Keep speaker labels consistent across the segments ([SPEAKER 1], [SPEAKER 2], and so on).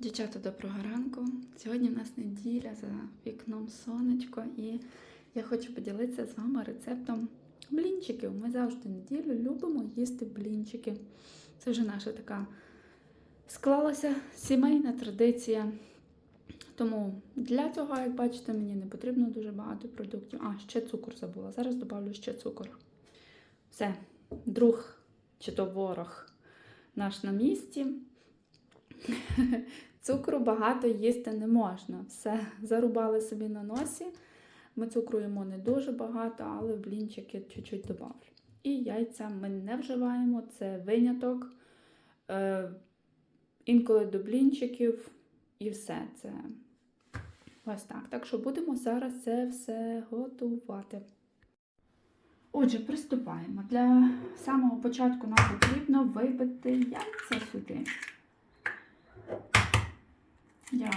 [SPEAKER 1] Дівчата, доброго ранку. Сьогодні в нас неділя за вікном сонечко, і я хочу поділитися з вами рецептом блінчиків. Ми завжди неділю любимо їсти блінчики. Це вже наша така склалася сімейна традиція. Тому для цього, як бачите, мені не потрібно дуже багато продуктів. А, ще цукор забула. Зараз додавлю ще цукор. Все, друг чи то ворог наш на місці. Цукру багато їсти не можна. Все зарубали собі на носі. Ми цукру їмо не дуже багато, але в блінчики чуть-чуть добавлю. І яйця ми не вживаємо, це виняток. Е, інколи до блінчиків і все це. Ось так. Так що будемо зараз це все готувати. Отже, приступаємо. Для самого початку нам потрібно вибити яйця сюди. Я,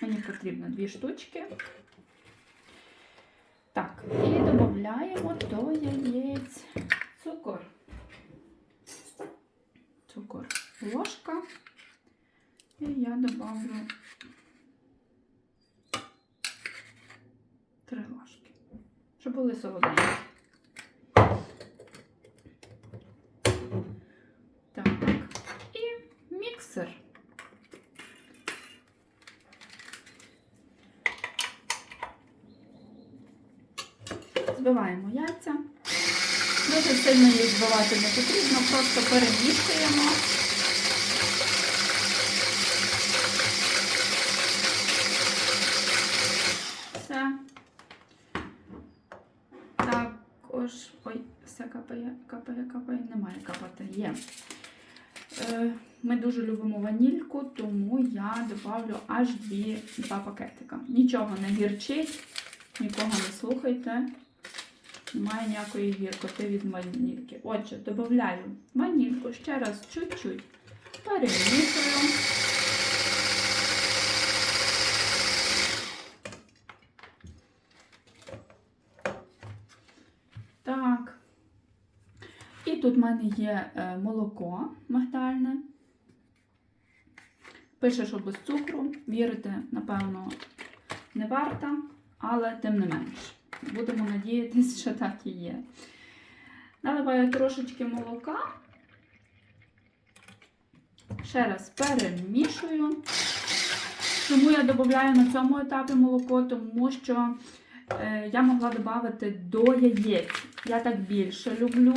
[SPEAKER 1] мені потрібно дві штучки. Так, і додаємо до яєць цукор. Цукор ложка. І я добавлю три ложки, щоб були солоденькі. Так, і міксер. Збиваємо яйця. Дуже сильно їх збивати не потрібно, просто перемішуємо. Все. Також. Ой, все капає, капає, капає, немає капати. Є. Е, Ми дуже любимо ванільку, тому я додавлю аж дві, два пакетика. Нічого не гірчить, нікого не слухайте. Немає ніякої гіркоти від ванільки. Отже, додаю ванільку ще раз чуть-чуть перемішую. Так. І тут в мене є е, молоко мигдальне. Пише, що без цукру. Вірити, напевно, не варто, але тим не менш. Будемо надіятися, що так і є. Наливаю трошечки молока. Ще раз перемішую. Чому я додаю на цьому етапі молоко? Тому що е, я могла додати до яєць. Я так більше люблю,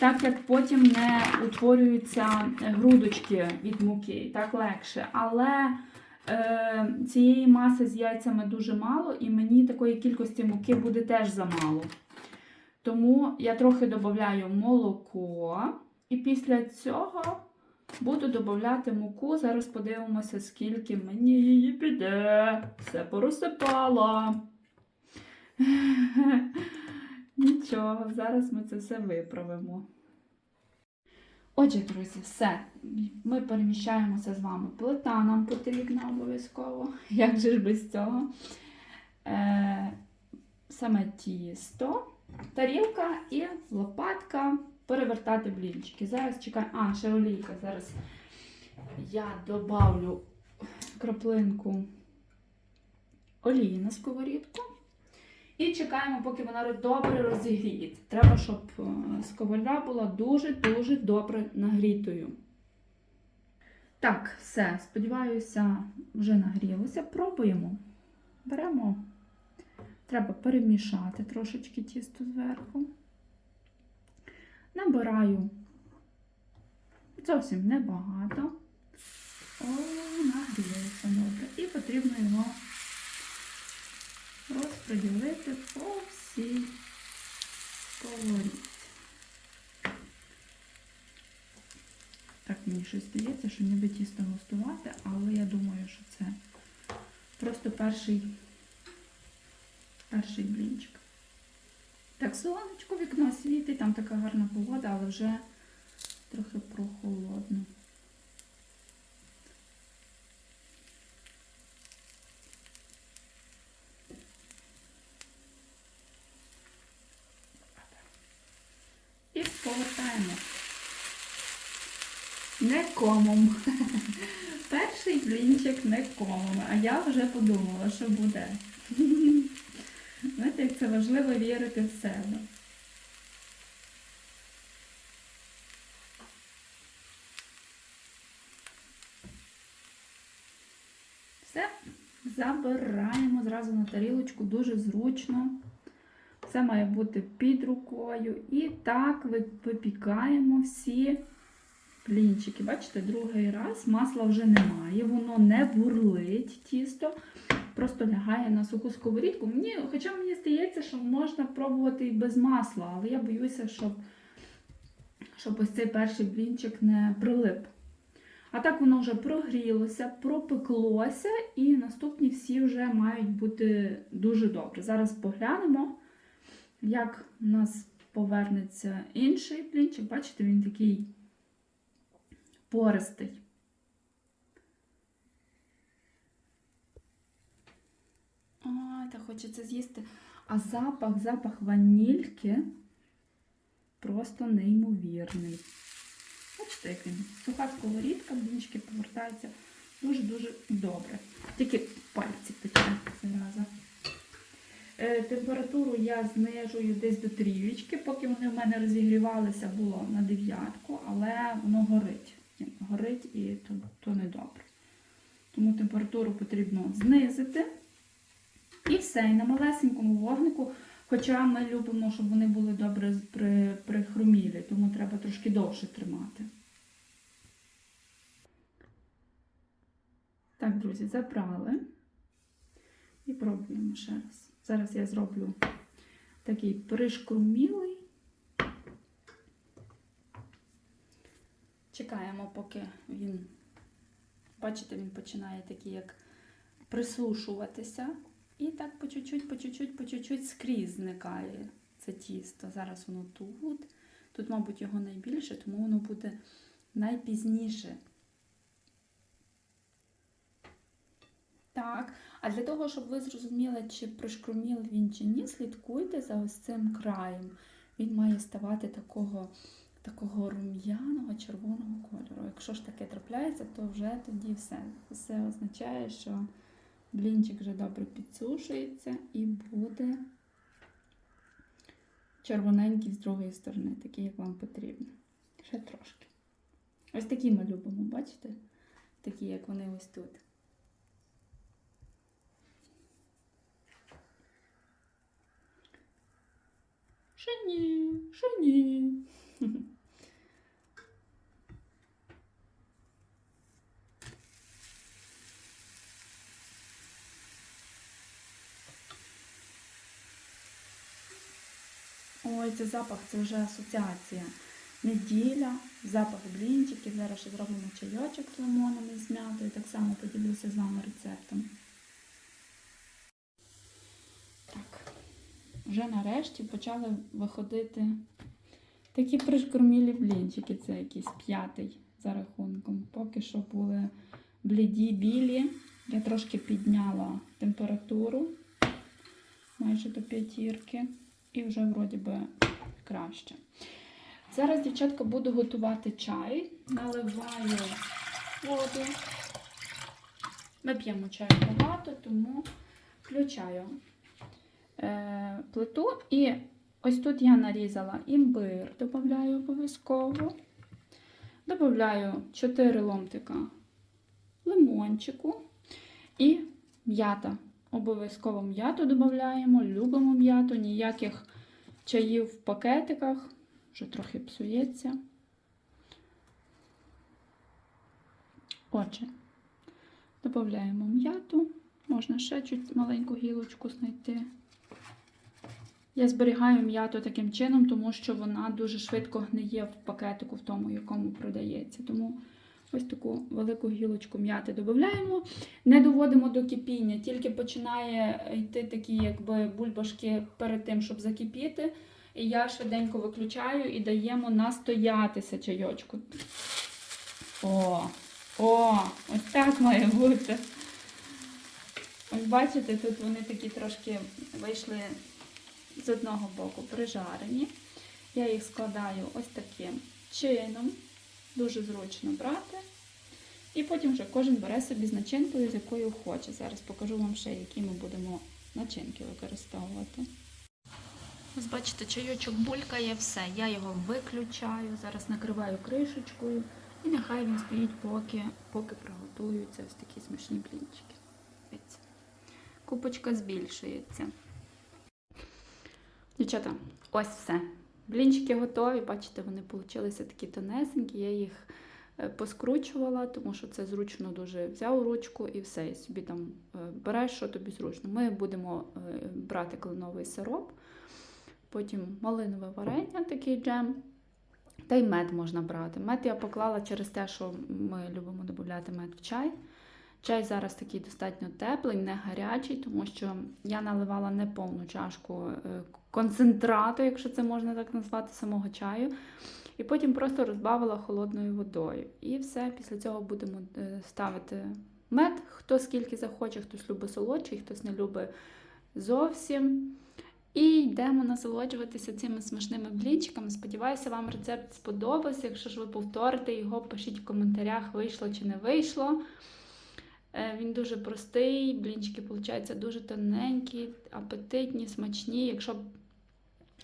[SPEAKER 1] так як потім не утворюються грудочки від муки, так легше. Але цієї маси з яйцями дуже мало, і мені такої кількості муки буде теж замало. Тому я трохи додаю молоко, і після цього буду додати муку. Зараз подивимося, скільки мені її піде. Все порозсипала. Нічого, зараз ми це все виправимо. Отже, друзі, все. Ми переміщаємося з вами. Плита нам потрібна обов'язково. Як же ж без цього? Е, саме тісто, тарілка і лопатка перевертати блінчики. Зараз чекаю. А, ще олійка. Зараз я добавлю краплинку олії на сковорідку. І чекаємо, поки вона добре розігріється. Треба, щоб е, сковорода була дуже-дуже добре нагрітою. Так, все, сподіваюся, вже нагрілося. Пробуємо. Беремо, треба перемішати трошечки тісто зверху. Набираю зовсім небагато. О, нагрілося добре. І потрібно його розподілити по всій сковорідці. Так, мені щось здається, що ніби тісто густувати, але я думаю, що це просто перший, перший блінчик. Так, сонечко вікно світить, там така гарна погода, але вже трохи прохолодно. І повертаємо. Не комом. Перший блінчик не комом, а я вже подумала, що буде. Знаєте, як це важливо вірити в себе. Все, забираємо зразу на тарілочку, дуже зручно. Все має бути під рукою. І так випікаємо всі блінчики. Бачите, другий раз масла вже немає, воно не бурлить тісто, просто лягає на суху сковорідку. Мені, хоча мені здається, що можна пробувати і без масла, але я боюся, щоб, щоб ось цей перший блінчик не прилип. А так воно вже прогрілося, пропеклося, і наступні всі вже мають бути дуже добре. Зараз поглянемо, як у нас повернеться інший блінчик. Бачите, він такий пористий. Ой, та хочеться з'їсти. А запах, запах ванільки просто неймовірний. Бачите, як він суха сковорідка, блінчики повертаються дуже-дуже добре. Тільки пальці пече зараза. Е, температуру я знижую десь до трієчки, поки вони в мене розігрівалися, було на дев'ятку, але воно горить. Горить і то, то не добре. Тому температуру потрібно знизити. І все, і на малесенькому вогнику, хоча ми любимо, щоб вони були добре при, прихрумілі, тому треба трошки довше тримати. Так, друзі, забрали. І пробуємо ще раз. Зараз я зроблю такий пришкрумілий. Чекаємо, поки він, бачите, він починає такий як присушуватися. І так по чуть-чуть, по чуть-чуть, по чуть-чуть скрізь зникає це тісто. Зараз воно тут. Тут, мабуть, його найбільше, тому воно буде найпізніше. Так, а для того, щоб ви зрозуміли, чи пришкрумів він чи ні, слідкуйте за ось цим краєм. Він має ставати такого, такого рум'яного червоного кольору. Якщо ж таке трапляється, то вже тоді все. Все означає, що блінчик вже добре підсушується і буде червоненький з другої сторони, такий, як вам потрібно. Ще трошки. Ось такі ми любимо, бачите? Такі, як вони ось тут. Ще ні. Ой, це запах, це вже асоціація. Неділя, запах блінчиків. Зараз ще зробимо чайочок лимоном і з м'ятою. Так само поділюся з вами рецептом. Вже нарешті почали виходити такі пришкормілі блінчики. Це якийсь п'ятий за рахунком. Поки що були бліді білі. Я трошки підняла температуру майже до п'ятірки. І вже вроді би краще. Зараз, дівчатка, буду готувати чай. Наливаю воду. Ми п'ємо чаю багато, тому включаю плиту. І ось тут я нарізала імбир, додаю обов'язково. Добавляю 4 ломтика лимончику і м'ята. Обов'язково м'яту додаємо, любимо м'яту, ніяких чаїв в пакетиках, вже трохи псується. Отже, додаємо м'яту, можна ще чуть маленьку гілочку знайти. Я зберігаю м'яту таким чином, тому що вона дуже швидко гниє в пакетику, в тому, якому продається. Тому Ось таку велику гілочку м'яти додаємо. Не доводимо до кипіння, тільки починає йти такі якби бульбашки перед тим, щоб закипіти. І я швиденько виключаю і даємо настоятися чайочку. О, о, ось так має бути. Ось бачите, тут вони такі трошки вийшли з одного боку прижарені. Я їх складаю ось таким чином. Дуже зручно брати І потім вже кожен бере собі з начинкою, з якою хоче. Зараз покажу вам ще, які ми будемо начинки використовувати. Ось бачите, чайочок булькає, все. Я його виключаю, зараз накриваю кришечкою і нехай він стоїть, поки, поки приготуються ось такі смачні блінчики. Купочка збільшується. Дівчата, ось все. Блінчики готові, бачите, вони получилися такі тонесенькі. Я їх е, поскручувала, тому що це зручно дуже взяв ручку і все. І собі там е, береш, що тобі зручно. Ми будемо е, брати кленовий сироп, потім малинове варення, такий джем. Та й мед можна брати. Мед я поклала через те, що ми любимо додати мед в чай. Чай зараз такий достатньо теплий, не гарячий, тому що я наливала не повну чашку концентрату, якщо це можна так назвати, самого чаю. І потім просто розбавила холодною водою. І все, після цього будемо е, ставити мед, хто скільки захоче, хтось любить солодший, хтось не любить зовсім. І йдемо насолоджуватися цими смачними блінчиками. Сподіваюся, вам рецепт сподобався. Якщо ж ви повторите його, пишіть в коментарях, вийшло чи не вийшло. Е, Він дуже простий, блінчики, виходять, дуже тоненькі, апетитні, смачні. Якщо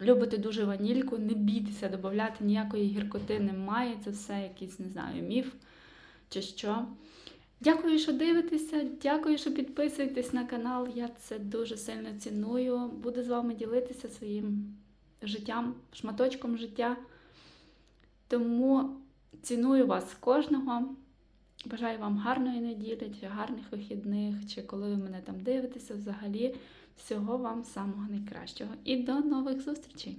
[SPEAKER 1] любите дуже ванільку, не бійтеся, додати ніякої гіркоти немає. Це все якийсь, не знаю, міф чи що. Дякую, що дивитеся. Дякую, що підписуєтесь на канал. Я це дуже сильно ціную. Буду з вами ділитися своїм життям, шматочком життя. Тому ціную вас кожного. Бажаю вам гарної неділі, чи гарних вихідних, чи коли ви мене там дивитеся, взагалі всього вам самого найкращого. І до нових зустрічей!